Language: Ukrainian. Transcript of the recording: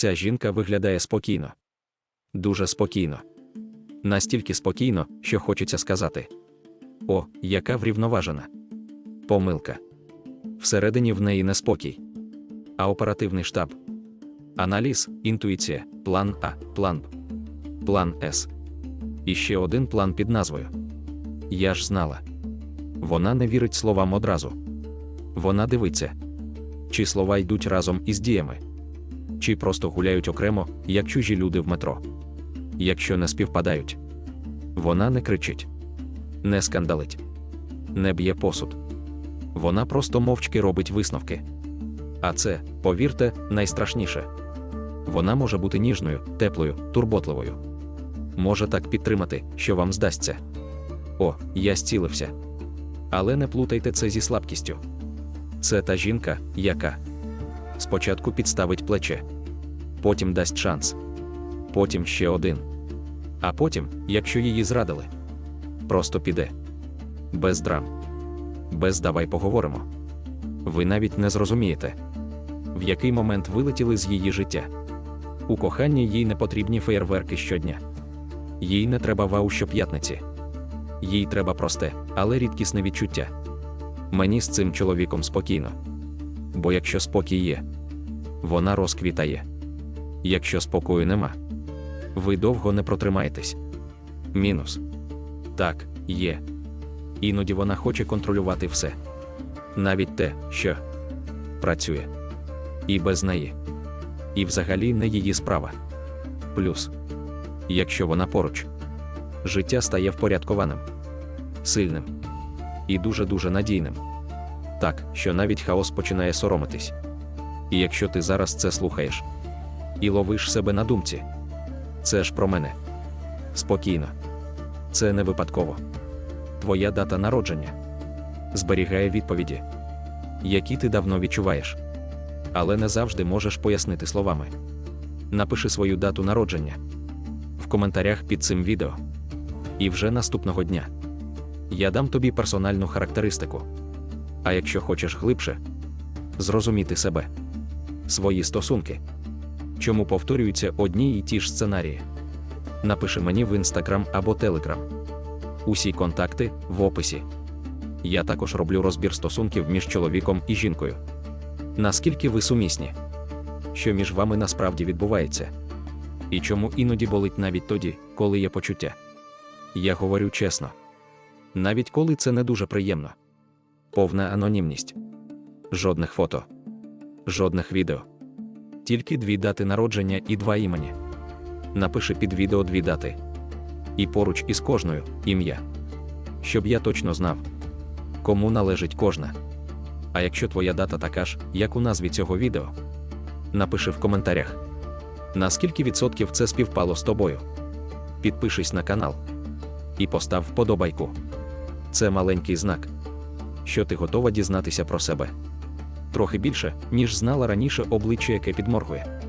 Ця жінка виглядає спокійно. Дуже спокійно. Настільки спокійно, що хочеться сказати. О, яка врівноважена. Помилка. Всередині в неї неспокій. А оперативний штаб. Аналіз, інтуїція, план А, план Б, план С. І ще один план під назвою. Я ж знала. Вона не вірить словам одразу. Вона дивиться, чи слова йдуть разом із діями, чи просто гуляють окремо, як чужі люди в метро. Якщо не співпадають, вона не кричить, не скандалить, не б'є посуд. Вона просто мовчки робить висновки. А це, повірте, найстрашніше. Вона може бути ніжною, теплою, турботливою. Може так підтримати, що вам здасться. О, я зцілився. Але не плутайте це зі слабкістю. Це та жінка, яка спочатку підставить плече, потім дасть шанс, потім ще один. А потім, якщо її зрадили, просто піде. Без драм. Без давай поговоримо. Ви навіть не зрозумієте, в який момент вилетіли з її життя. У коханні їй не потрібні феєрверки щодня. Їй не треба вау щоп'ятниці. Їй треба просте, але рідкісне відчуття. Мені з цим чоловіком спокійно. Бо якщо спокій є, вона розквітає. Якщо спокою нема, ви довго не протримаєтесь. Мінус. Так, є. Іноді вона хоче контролювати все. Навіть те, що працює. І без неї. І взагалі не її справа. Плюс, якщо вона поруч, життя стає впорядкованим, сильним і дуже-дуже надійним. Так, що навіть хаос починає соромитись. І якщо ти зараз це слухаєш і ловиш себе на думці, це ж про мене. Спокійно. Це не випадково. Твоя дата народження зберігає відповіді, які ти давно відчуваєш, але не завжди можеш пояснити словами. Напиши свою дату народження в коментарях під цим відео. І вже наступного дня я дам тобі персональну характеристику. А якщо хочеш глибше, зрозуміти себе, свої стосунки, чому повторюються одні і ті ж сценарії. Напиши мені в інстаграм або телеграм. Усі контакти в описі. Я також роблю розбір стосунків між чоловіком і жінкою. Наскільки ви сумісні? Що між вами насправді відбувається? І чому іноді болить навіть тоді, коли є почуття? Я говорю чесно. Навіть коли це не дуже приємно. Повна анонімність. Жодних фото, жодних відео. Тільки дві дати народження і два імені. Напиши під відео дві дати. І поруч із кожною ім'я. Щоб я точно знав, кому належить кожна. А якщо твоя дата така ж, як у назві цього відео, напиши в коментарях, наскільки відсотків це співпало з тобою. Підпишись на канал і постав вподобайку. Це маленький знак, що ти готова дізнатися про себе. Трохи більше, ніж знала раніше обличчя, яке підморгує.